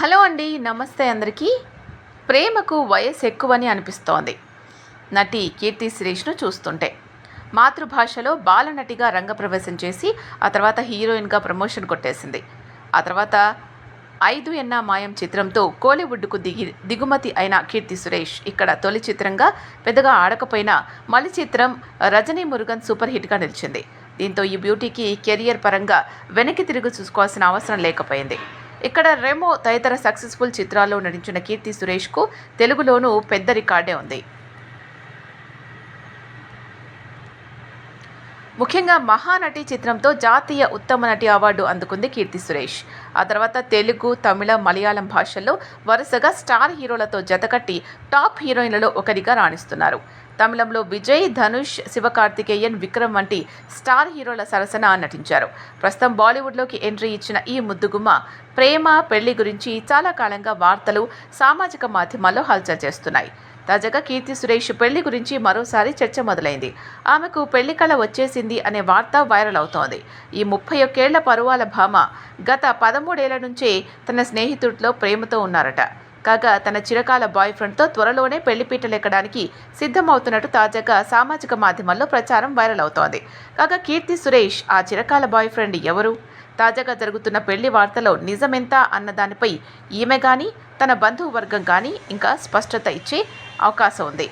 Hello అండి నమస్తే అందరికీ. ప్రేమకు వయసు ఎక్కువని అనిపిస్తోంది. నటి కీర్తి సురేష్ను చూస్తుంటే. మాతృభాషలో బాలనటిగా రంగప్రవేశం చేసి ఆ తర్వాత హీరోయిన్గా ప్రమోషన్ కొట్టేసింది. ఆ తర్వాత ఐదు ఎన్నా మాయం చిత్రంతో కోలీవుడ్కు దిగి దిగుమతి అయిన కీర్తి సురేష్ ఇక్కడ తొలి చిత్రంగా పెద్దగా ఆడకపోయినా మలి చిత్రం రజనీ మురుగన్ సూపర్ హిట్గా నిలిచింది. దీంతో ఈ బ్యూటీకి కెరియర్ పరంగా వెనక్కి తిరిగి చూసుకోవాల్సిన అవసరం లేకపోయింది. ఇక్కడ రెమో తదితర సక్సెస్ఫుల్ చిత్రాల్లో నటించిన కీర్తి సురేష్కు తెలుగులోనూ పెద్ద రికార్డే ఉంది. ముఖ్యంగా మహానటి చిత్రంతో జాతీయ ఉత్తమ నటి అవార్డు అందుకుంది కీర్తి సురేష్. ఆ తర్వాత తెలుగు తమిళ మలయాళం భాషల్లో వరుసగా స్టార్ హీరోలతో జతకట్టి టాప్ హీరోయిన్లలో ఒకరిగా రాణిస్తున్నారు. తమిళంలో విజయ్ ధనుష్ శివకార్తికేయన్ విక్రమ్ వంటి స్టార్ హీరోల సరసన నటించారు. ప్రస్తుతం బాలీవుడ్లోకి ఎంట్రీ ఇచ్చిన ఈ ముద్దుగుమ్మ ప్రేమ పెళ్ళి గురించి చాలా కాలంగా వార్తలు సామాజిక మాధ్యమాల్లో హల్చల్ చేస్తున్నాయి. తాజాగా కీర్తి సురేష్ పెళ్ళి గురించి మరోసారి చర్చ మొదలైంది. ఆమెకు పెళ్ళి కళ వచ్చేసింది అనే వార్త వైరల్ అవుతోంది. ఈ ముప్పై ఒక్కేళ్ళ పరువాల భామ గత పదమూడేళ్ళ నుంచే తన స్నేహితుడిలో ప్రేమతో ఉన్నారట. కాగా తన చిరకాల బాయ్ ఫ్రెండ్తో త్వరలోనే పెళ్ళిపీటలెక్కడానికి సిద్ధమవుతున్నట్టు తాజాగా సామాజిక మాధ్యమాల్లో ప్రచారం వైరల్ అవుతోంది. కాగా కీర్తి సురేష్ ఆ చిరకాల బాయ్ ఫ్రెండ్ ఎవరు? తాజాగా జరుగుతున్న పెళ్ళి వార్తలో నిజమెంత అన్న దానిపై ఈమె కానీ తన బంధువర్గం కానీ ఇంకా స్పష్టత ఇచ్చే అవకాశం ఉంది.